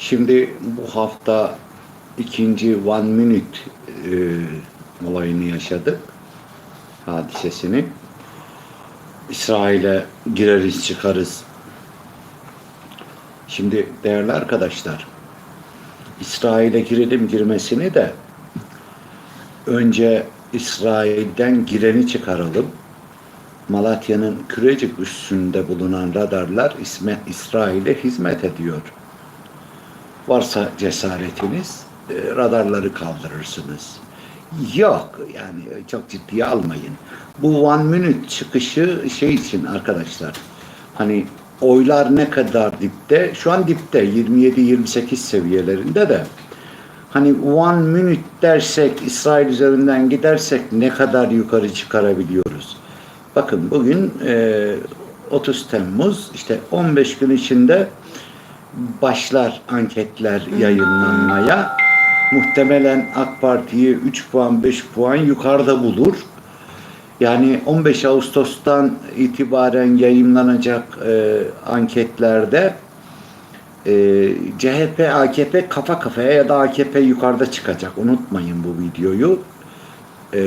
Şimdi bu hafta ikinci One Minute e, olayını yaşadık. Hadisesini. İsrail'e gireriz çıkarız. Şimdi değerli arkadaşlar, İsrail'e girelim girmesini de önce İsrail'den gireni çıkaralım. Malatya'nın Kürecik üstünde bulunan radarlar İsrail'e hizmet ediyor. Varsa cesaretiniz e, radarları kaldırırsınız. Yok yani çok ciddiye almayın. Bu one minute çıkışı şey için arkadaşlar. Hani oylar ne kadar dipte? Şu an dipte 27-28 seviyelerinde de. Hani one minute dersek İsrail üzerinden gidersek ne kadar yukarı çıkarabiliyoruz? Bakın bugün e, 30 Temmuz işte 15 gün içinde başlar anketler yayınlanmaya. Muhtemelen AK Parti'yi 3 puan 5 puan yukarıda bulur. Yani 15 Ağustos'tan itibaren yayınlanacak e, anketlerde e, CHP, AKP kafa kafaya ya da AKP yukarıda çıkacak. Unutmayın bu videoyu. E,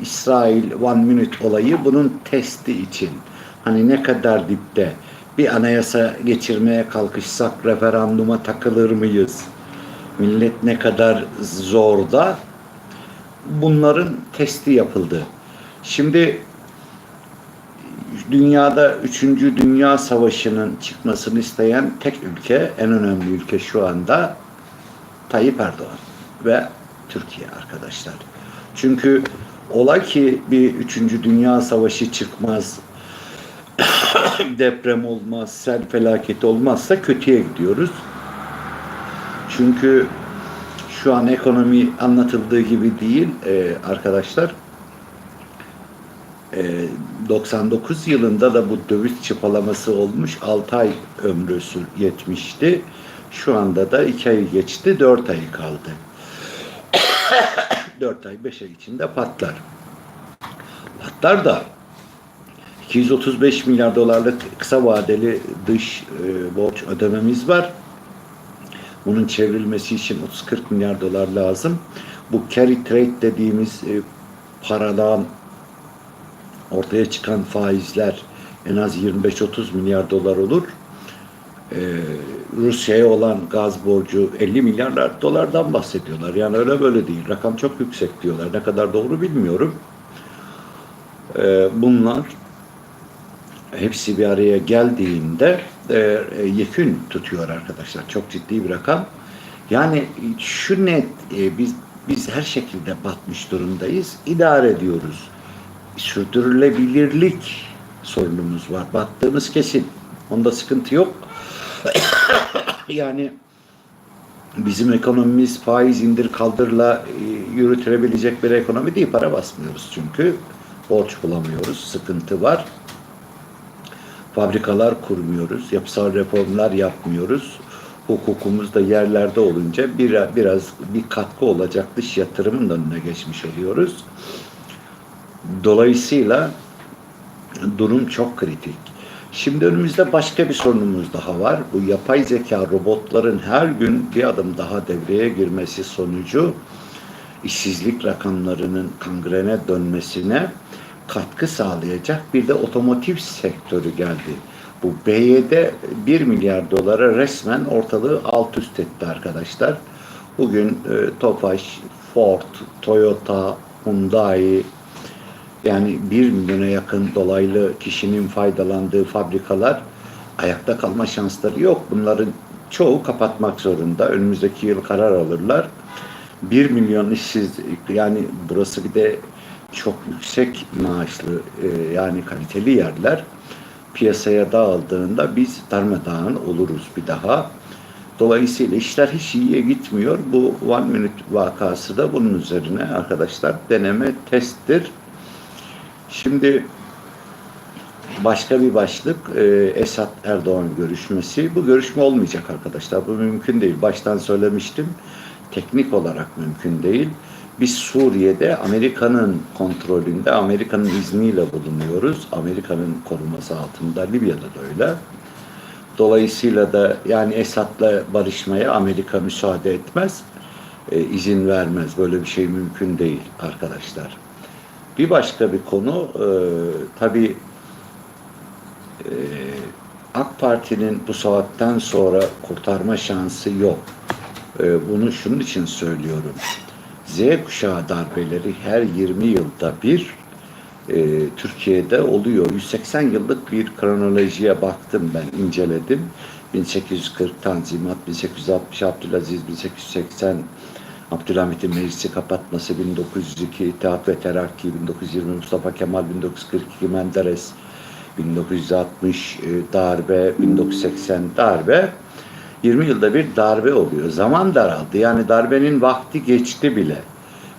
İsrail One Minute olayı bunun testi için. Hani ne kadar dipte bir anayasa geçirmeye kalkışsak referanduma takılır mıyız? Millet ne kadar zorda? Bunların testi yapıldı. Şimdi dünyada 3. Dünya Savaşı'nın çıkmasını isteyen tek ülke, en önemli ülke şu anda Tayyip Erdoğan ve Türkiye arkadaşlar. Çünkü ola ki bir 3. Dünya Savaşı çıkmaz, deprem olmaz, sel felaketi olmazsa kötüye gidiyoruz. Çünkü şu an ekonomi anlatıldığı gibi değil e, arkadaşlar. E, 99 yılında da bu döviz çıpalaması olmuş. 6 ay ömrü yetmişti. Şu anda da 2 ay geçti. 4 ay kaldı. 4 ay 5 ay içinde patlar. Patlar da 235 milyar dolarlık kısa vadeli dış e, borç ödememiz var. Bunun çevrilmesi için 30-40 milyar dolar lazım. Bu carry trade dediğimiz e, paradan ortaya çıkan faizler en az 25-30 milyar dolar olur. Ee, Rusya'ya olan gaz borcu 50 milyar dolardan bahsediyorlar. Yani öyle böyle değil. Rakam çok yüksek diyorlar. Ne kadar doğru bilmiyorum. Ee, bunlar hepsi bir araya geldiğinde e, e, yekün tutuyor arkadaşlar. Çok ciddi bir rakam. Yani şu net e, biz biz her şekilde batmış durumdayız. İdare ediyoruz. Sürdürülebilirlik sorunumuz var. Battığımız kesin. Onda sıkıntı yok. yani bizim ekonomimiz faiz indir kaldırla e, yürütülebilecek bir ekonomi değil. Para basmıyoruz çünkü. Borç bulamıyoruz. Sıkıntı var fabrikalar kurmuyoruz, yapısal reformlar yapmıyoruz. Hukukumuz da yerlerde olunca bir, biraz bir katkı olacak dış yatırımın önüne geçmiş oluyoruz. Dolayısıyla durum çok kritik. Şimdi önümüzde başka bir sorunumuz daha var. Bu yapay zeka robotların her gün bir adım daha devreye girmesi sonucu işsizlik rakamlarının kangrene dönmesine katkı sağlayacak bir de otomotiv sektörü geldi. Bu BYD 1 milyar dolara resmen ortalığı alt üst etti arkadaşlar. Bugün e, Tofaş, Ford, Toyota, Hyundai yani 1 milyona yakın dolaylı kişinin faydalandığı fabrikalar ayakta kalma şansları yok. Bunların çoğu kapatmak zorunda. Önümüzdeki yıl karar alırlar. 1 milyon işsiz yani burası bir de çok yüksek maaşlı e, yani kaliteli yerler piyasaya dağıldığında biz darmadağın oluruz bir daha. Dolayısıyla işler hiç iyiye gitmiyor. Bu One Minute vakası da bunun üzerine arkadaşlar deneme testtir. Şimdi başka bir başlık e, Esat Erdoğan görüşmesi. Bu görüşme olmayacak arkadaşlar. Bu mümkün değil. Baştan söylemiştim. Teknik olarak mümkün değil. Biz Suriye'de Amerika'nın kontrolünde, Amerika'nın izniyle bulunuyoruz. Amerika'nın koruması altında, Libya'da da öyle. Dolayısıyla da yani Esad'la barışmaya Amerika müsaade etmez, e, izin vermez. Böyle bir şey mümkün değil arkadaşlar. Bir başka bir konu e, tabii e, AK Parti'nin bu saatten sonra kurtarma şansı yok. E, bunu şunun için söylüyorum. Z kuşağı darbeleri her 20 yılda bir e, Türkiye'de oluyor. 180 yıllık bir kronolojiye baktım ben, inceledim. 1840 Tanzimat, 1860 Abdülaziz, 1880 Abdülhamit'in meclisi kapatması, 1902 İttihat ve Terakki, 1920 Mustafa Kemal, 1942 Menderes, 1960 e, darbe, 1980 darbe. 20 yılda bir darbe oluyor. Zaman daraldı. Yani darbenin vakti geçti bile.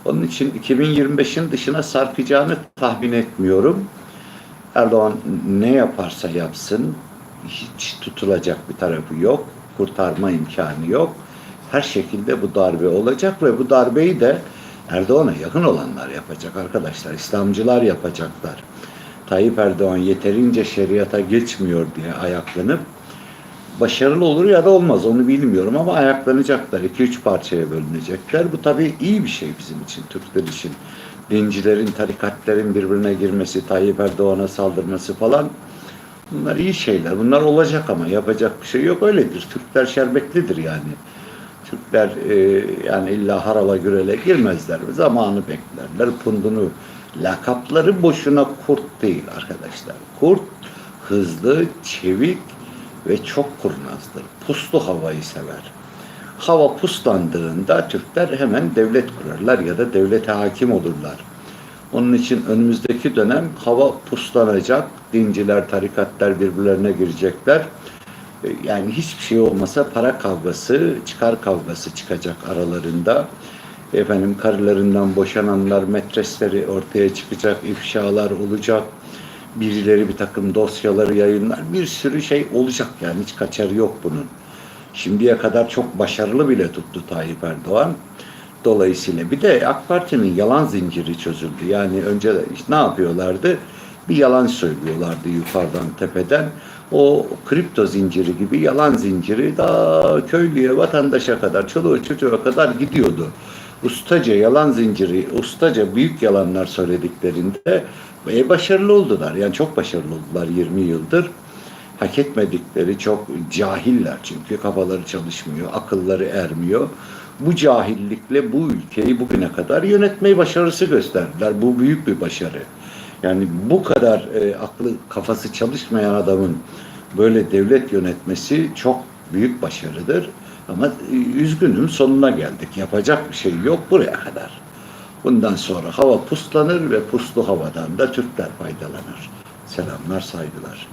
Onun için 2025'in dışına sarkacağını tahmin etmiyorum. Erdoğan ne yaparsa yapsın hiç tutulacak bir tarafı yok. Kurtarma imkanı yok. Her şekilde bu darbe olacak ve bu darbeyi de Erdoğan'a yakın olanlar yapacak arkadaşlar. İslamcılar yapacaklar. Tayyip Erdoğan yeterince şeriata geçmiyor diye ayaklanıp başarılı olur ya da olmaz onu bilmiyorum ama ayaklanacaklar. 2-3 parçaya bölünecekler. Bu tabii iyi bir şey bizim için, Türkler için. Dincilerin, tarikatlerin birbirine girmesi, Tayyip Erdoğan'a saldırması falan bunlar iyi şeyler. Bunlar olacak ama yapacak bir şey yok. Öyledir. Türkler şerbetlidir yani. Türkler e, yani illa harala gürele girmezler. Zamanı beklerler. Pundunu lakapları boşuna kurt değil arkadaşlar. Kurt hızlı, çevik ve çok kurnazdır. Puslu havayı sever. Hava puslandığında Türkler hemen devlet kurarlar ya da devlete hakim olurlar. Onun için önümüzdeki dönem hava puslanacak, dinciler, tarikatlar birbirlerine girecekler. E, Yani hiçbir şey olmasa para kavgası, çıkar kavgası çıkacak aralarında. Efendim karılarından boşananlar, metresleri ortaya çıkacak, ifşalar olacak birileri bir takım dosyaları yayınlar. Bir sürü şey olacak yani hiç kaçarı yok bunun. Şimdiye kadar çok başarılı bile tuttu Tayyip Erdoğan. Dolayısıyla bir de AK Parti'nin yalan zinciri çözüldü. Yani önce işte ne yapıyorlardı? Bir yalan söylüyorlardı yukarıdan tepeden. O kripto zinciri gibi yalan zinciri daha köylüye, vatandaşa kadar, çoluğa çocuğa kadar gidiyordu. Ustaca yalan zinciri, ustaca büyük yalanlar söylediklerinde e, başarılı oldular. Yani çok başarılı oldular 20 yıldır. Hak etmedikleri çok cahiller çünkü kafaları çalışmıyor, akılları ermiyor. Bu cahillikle bu ülkeyi bugüne kadar yönetmeyi başarısı gösterdiler. Bu büyük bir başarı. Yani bu kadar e, aklı kafası çalışmayan adamın böyle devlet yönetmesi çok büyük başarıdır. Ama e, üzgünüm sonuna geldik. Yapacak bir şey yok buraya kadar. Bundan sonra hava puslanır ve puslu havadan da Türkler faydalanır. Selamlar, saygılar.